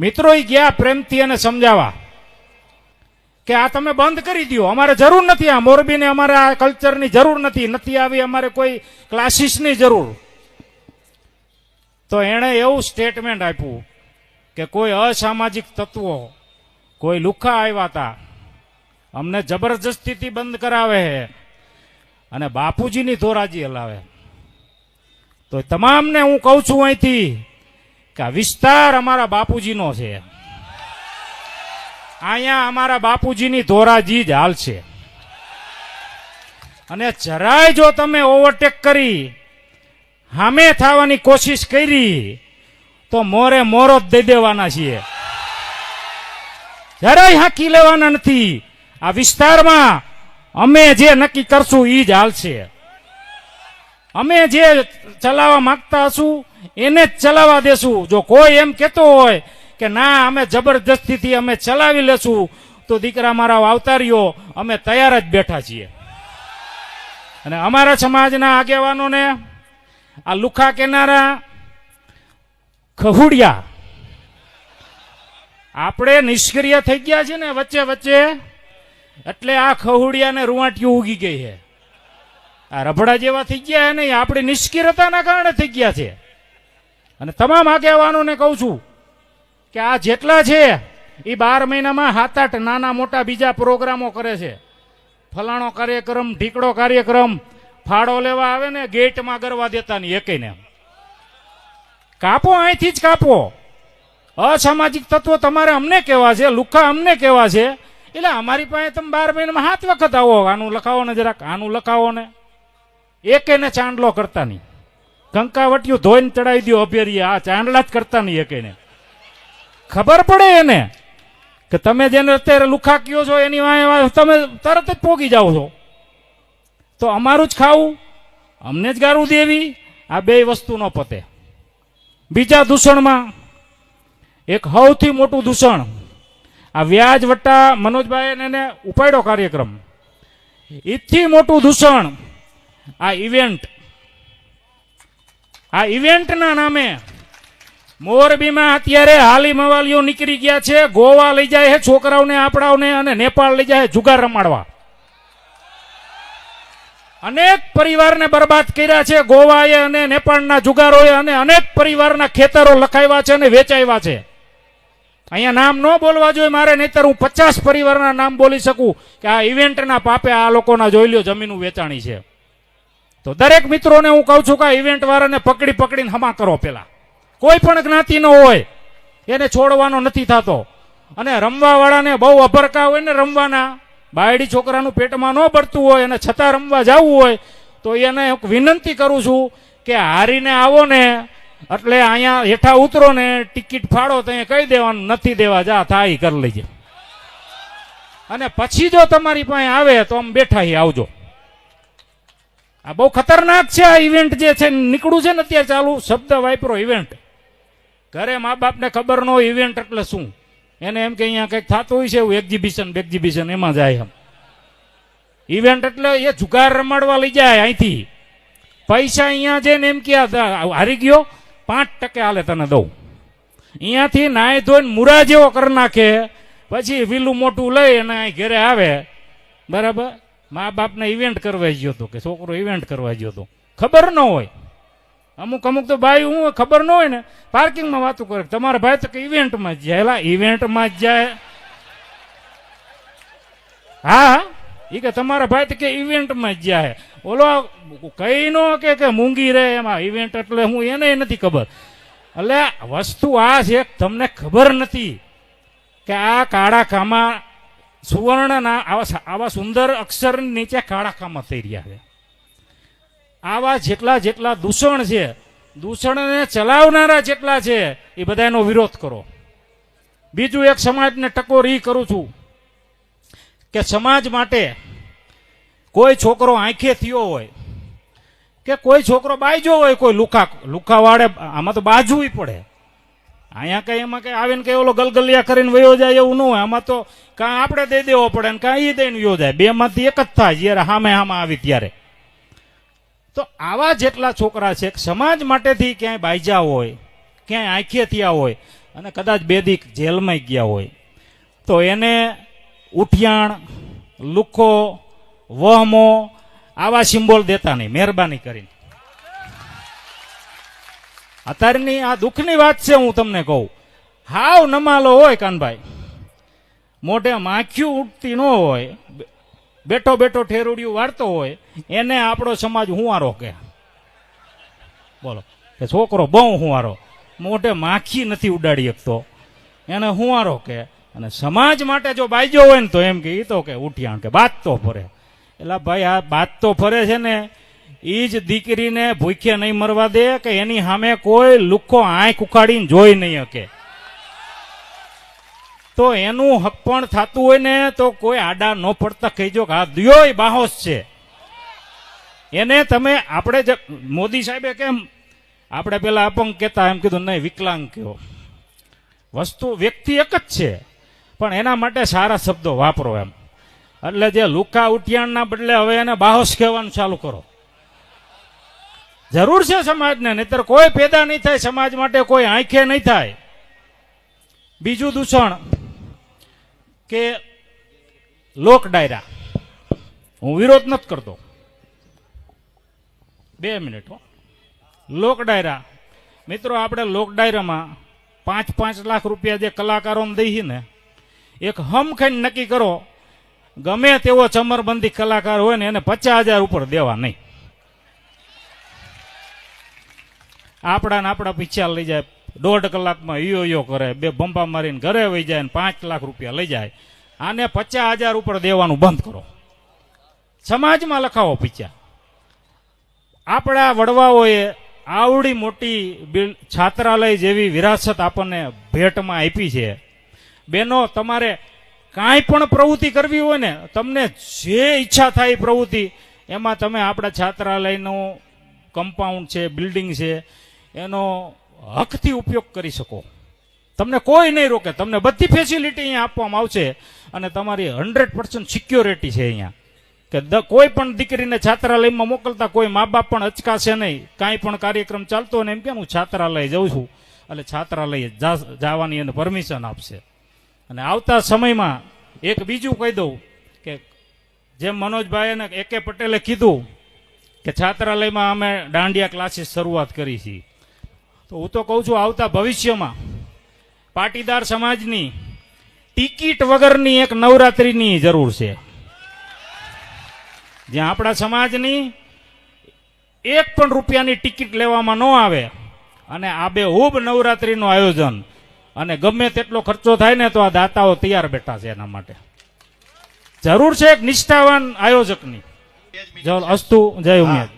મિત્રો ગયા પ્રેમથી અને સમજાવવા કે આ તમે બંધ કરી દો અમારે જરૂર નથી આ. મોરબીને અમારે આ કલ્ચરની જરૂર નથી. નથી આવી અમારે કોઈ ક્લાસીસની જરૂર. તો એણે એવું સ્ટેટમેન્ટ આપ્યું કે કોઈ અસામાજિક તત્વો, કોઈ લુખા આવ્યા હતા અમને જબરજસ્તીથી બંધ કરાવે છે અને બાપુજીની ધોરાજી હલાવે. તો તમામને હું કહું છું અહીંથી કે આ વિસ્તાર અમારા બાપુજીનો છે. અહીંયા અમારા બાપુજીની ધોરાજી જ હાલશે અને જરાય જો તમે ઓવરટેક કરી, હામે થવાની કોશિશ કરી, તો મોરે મોરો જ દઈ દેવાના છીએ. જરાય હાકી લેવાના નથી. આ વિસ્તારમાં અમે જે નક્કી કરશું એ જ હાલશે અમે જે ચલાવવા માંગતા હશું એને જ ચલાવવા દેશું. જો કોઈ એમ કહેતો હોય કે ના, અમે જબરદસ્તીથી અમે ચલાવી લેશું, તો દીકરા મારા અવતારીઓ અમે તૈયાર જ બેઠા છીએ. અને અમારા સમાજના આગેવાનોને આ લુખા કેનારા ખહુડિયા આપણે નિષ્ક્રિય થઈ ગયા છે ને વચ્ચે વચ્ચે, એટલે આ ખહુડિયાને રૂવાટીઓ ઉગી ગઈ છે. આ રભડા જેવા થઈ ગયા નહીં આપણી નિષ્ક્રિયતાના કારણે થઈ ગયા છે. અને તમામ આગેવાનોને કહું છું કે આ જેટલા છે, એ બાર મહિનામાં સાત આઠ નાના મોટા બીજા પ્રોગ્રામો કરે છે. ફલાણો કાર્યક્રમ, ઢીકડો કાર્યક્રમ, ફાળો લેવા આવે ને ગેટમાં ગરવા દેતા નહીં એકેયને કાપો, અહીંથી જ કાપો. અસામાજિક તત્વો તમારે અમને કહેવા છે, લુખા અમને કહેવા છે, એટલે અમારી પાસે તમે બાર મહિનામાં સાત વખત આવો, આનું લખાવો ને જરાક, આનું લખાવો ને. એકેને ચાંદલો કરતા નહીં. કંકાવટિયું ધોઈને ચડાવી દો અભેરીએ. આ ચાંદલા જ કરતા નહીં એકેને ખબર પડે એને કે તમે જેને અત્યારે લુખા કયો છો, એની વાંહે તમે તરત જ પોગી જાઓ છો. તો અમારું જ ખાવું, અમને જ ગારું દેવી, આ બે વસ્તુ ન પતે. બીજા દૂષણમાં એક સૌથી મોટું દૂષણ, આ વ્યાજ વટ્ટા મનોજભાઈ એને ઉપાડ્યો કાર્યક્રમ. એથી મોટું દૂષણ આ ઇવેન્ટ આ ઇવેન્ટના નામે મોરબીમાં અત્યારે હાલી મવાલીઓ નીકળી ગયા છે. ગોવા લઈ જાય છે છોકરાઓને, આપણાઓને અને નેપાળ લઈ જાય જુગાર રમાડવા. અનેક પરિવારને બરબાદ કર્યા છે. ગોવાએ અને નેપાળના જુગારોએ અને અનેક પરિવારના ખેતરો લખાવ્યા છે અને વેચાવ્યા છે. અહીંયા નામ ન બોલવા જોઈએ મારે, નહીતર હું પચાસ પરિવારના નામ બોલી શકું કે આ ઇવેન્ટના પાપે આ લોકોના જોઈ લ્યો જમીનું વેચાણી છે. તો દરેક મિત્રોને હું કહું છું કે ઇવેન્ટ વાળાને પકડી પકડીને હમા કરો પેલા. કોઈ પણ જ્ઞાતિનો હોય, એને છોડવાનો નથી થતો. અને રમવા વાળાને બહુ અભરકા હોય ને રમવાના. બાયડી છોકરાનું પેટમાં ન પડતું હોય અને છતાં રમવા જવું હોય, તો એને હું વિનંતી કરું છું કે હારીને આવો ને, એટલે અહીંયા હેઠા ઉતરો ને, ટિકિટ ફાડો તો અહીંયા કહી દેવાનું, નથી દેવા જા થાય કરી લેજે. અને પછી જો તમારી પાસે આવે તો આમ બેઠા આવજો. આ બહુ ખતરનાક છે આ ઇવેન્ટ જે છે, નીકળું છે ને અત્યારે ચાલુ, શબ્દ વાપરો ઇવેન્ટ ઘરે મા બાપને ખબર ન ઇવેન્ટ એટલે શું? એને એમ કે અહીંયા કંઈક થતું હોય છે એવું એક્ઝિબિશન બેક્ઝિબિશન એમાં જાય એમ. ઇવેન્ટ એટલે એ જુગાર રમાડવા લઈ જાય અહીંથી. પૈસા અહીંયા જઈને એમ કે હારી ગયો, પાંચ ટકે હાલે તને દઉં. અહીંયાથી નાય ધોઈને મુરા જેવો કરી નાખે, પછી વિલું મોટું લઈ અને અહીં ઘરે આવે. બરાબર? મા બાપને ઇવેન્ટ કરવા ગયો હતો કે છોકરો ઇવેન્ટ કરવા ગયો હતો. ખબર ન હોય. અમુક અમુક તો ભાઈ હું ખબર ન હોય ને પાર્કિંગમાં વાતો કરે તમારા ભાઈ તો કે ઇવેન્ટમાં જ જાય. એલા ઇવેન્ટમાં જ જાય. હા એ કે તમારા ભાઈ તો કે ઇવેન્ટમાં જ જાય. ઓલો કઈ નો કે કે મૂંગી રહે એમાં ઇવેન્ટ એટલે હું એને નથી ખબર. એટલે વસ્તુ આ છે તમને ખબર નથી કે આ કાળા કામા સુવર્ણના આવા આવા સુંદર અક્ષર નીચે કાળા કામા થઈ રહ્યા છે. આવા જેટલા જેટલા દૂષણ છે, દૂષણને ચલાવનારા જેટલા છે, એ બધાનો વિરોધ કરો. બીજું એક સમાજને ટકોર ઈ કરું છું કે સમાજ માટે કોઈ છોકરો આંખે થયો હોય કે કોઈ છોકરો બાજ્યો હોય, કોઈ લુખા લુકાવાળે આમાં તો બાજવું પડે. અહીંયા કઈ એમાં કઈ આવીને કઈ ઓલો ગલગલિયા કરીને વયો જાય એવું ન હોય. આમાં તો કાં આપણે દઈ દેવો પડે ને કાં એ દઈને વયો જાય. બે માંથી એક જ થાય, જ્યારે હામે હામાં આવી ત્યારે. તો આવા જેટલા છોકરા છે સમાજ માટેથી ક્યાંય બાયજા હોય, ક્યાંય આંખે થયા હોય, અને કદાચ બે દીક જેલમાં ગયા હોય, તો એને ઉઠિયાણ, લુખો, વહમો, આવા સિમ્બોલ દેતા નહીં, મહેરબાની કરીને. અત્યારની આ દુઃખની વાત છે, હું તમને કહું. હાવ નમાલો હોય કાનભાઈ. મોઢે માખ્યું ઉઠતી ન હોય, બેઠો બેઠો ઠેરુડિયું વાળતો હોય, એને આપણો સમાજ હુંવારો કે બોલો, કે છોકરો બહુ હુંવારો. મોઢે માખી નથી ઉડાડી શકતો. એને હુંવારો કે અને સમાજ માટે જો બાજ્યો હોય ને તો એમ કે એ તો કે ઉઠ્યા કે બાત તો ફરે. એટલે ભાઈ, આ બાત તો ફરે છે ને એ દીકરીને ભૂખ્યા નહીં મરવા દે કે એની સામે કોઈ લુખ્ખો આંખ ઉખાડીને જોઈ નહીં શકે. તો એનું હક પણ થતું હોય ને તો કોઈ આડા ન પડતા કહીજો કે આ દિયોય બાહોશ છે. એને તમે આપણે મોદી સાહેબે કેમ આપણે પેલા અપંગ કહેતા એમ કીધું, નહીં, વિકલાંગ કયો વસ્તુ વ્યક્તિ એક જ છે, પણ એના માટે સારા શબ્દો વાપરો એમ. એટલે જે લુકા ઉઠિયાણના બદલે હવે એને બાહોશ કહેવાનું ચાલુ કરો. જરૂર છે સમાજને, નહીતર કોઈ પેદા નહીં થાય, સમાજ માટે કોઈ આંખે નહીં થાય. બીજું દૂષણ કે લોક ડાયરા. હું વિરોધ નથી કરતો. બે મિનિટ હો. લોક ડાયરા. મિત્રો, આપણે લોક ડાયરામાં પાંચ પાંચ લાખ રૂપિયા જે કલાકારોને દઈએ ને, એક હમ ખાઈને નક્કી કરો, ગમે તેવો ચમરબંધી કલાકાર હોય ને એને પચાસ હજાર ઉપર દેવા નહીં. આપણા ને આપણા પીછા લઈ જાય. દોઢ કલાકમાં ઈયો યો કરે, બે બંપા મારીને ઘરે વહી જાય ને પાંચ લાખ રૂપિયા લઈ જાય. આને પચાસ હજાર ઉપર દેવાનું બંધ કરો. સમાજમાં લખાવો પીછા. આપણા વડવાઓએ આવડી મોટી બિલ- છાત્રાલય જેવી વિરાસત આપણને ભેટમાં આપી છે. બેનો, તમારે કાંઈ પણ પ્રવૃત્તિ કરવી હોય ને, તમને જે ઈચ્છા થાય પ્રવૃત્તિ, એમાં તમે આપણા છાત્રાલયનું કમ્પાઉન્ડ છે બિલ્ડિંગ છે એનો હકથી ઉપયોગ કરી શકો. તમને કોઈ નહીં રોકે. તમને બધી ફેસિલિટી અહીંયા આપવામાં આવશે અને તમારી હંડ્રેડ પર્સન્ટ સિક્યોરિટી છે અહીંયા. કે કોઈ પણ દીકરીને છાત્રાલયમાં મોકલતા કોઈ મા બાપ પણ અચકાશે નહીં. કાંઈ પણ કાર્યક્રમ ચાલતો ને એમ કે હું છાત્રાલય જઉં છું? એટલે છાત્રાલય જવાની એને પરમિશન આપશે. અને આવતા સમયમાં એક બીજું કહી દઉં કે જેમ મનોજભાઈ અને એ કે પટેલે કીધું કે છાત્રાલયમાં અમે દાંડિયા ક્લાસીસ શરૂઆત કરી છે તો હું તો કહું છું, આવતા ભવિષ્યમાં પાટીદાર સમાજની ટિકિટ વગરની એક નવરાત્રિની જરૂર છે. જ્યાં આપણા સમાજની એક પણ રૂપિયાની ટિકિટ લેવામાં ન આવે અને આ બે હુબ નવરાત્રિનું આયોજન. અને ગમે તેટલો ખર્ચો થાય ને તો આ દાતાઓ તૈયાર બેઠા છે એના માટે. જરૂર છે એક નિષ્ઠાવાન આયોજકની. અસ્તુ, જય ઉમેદ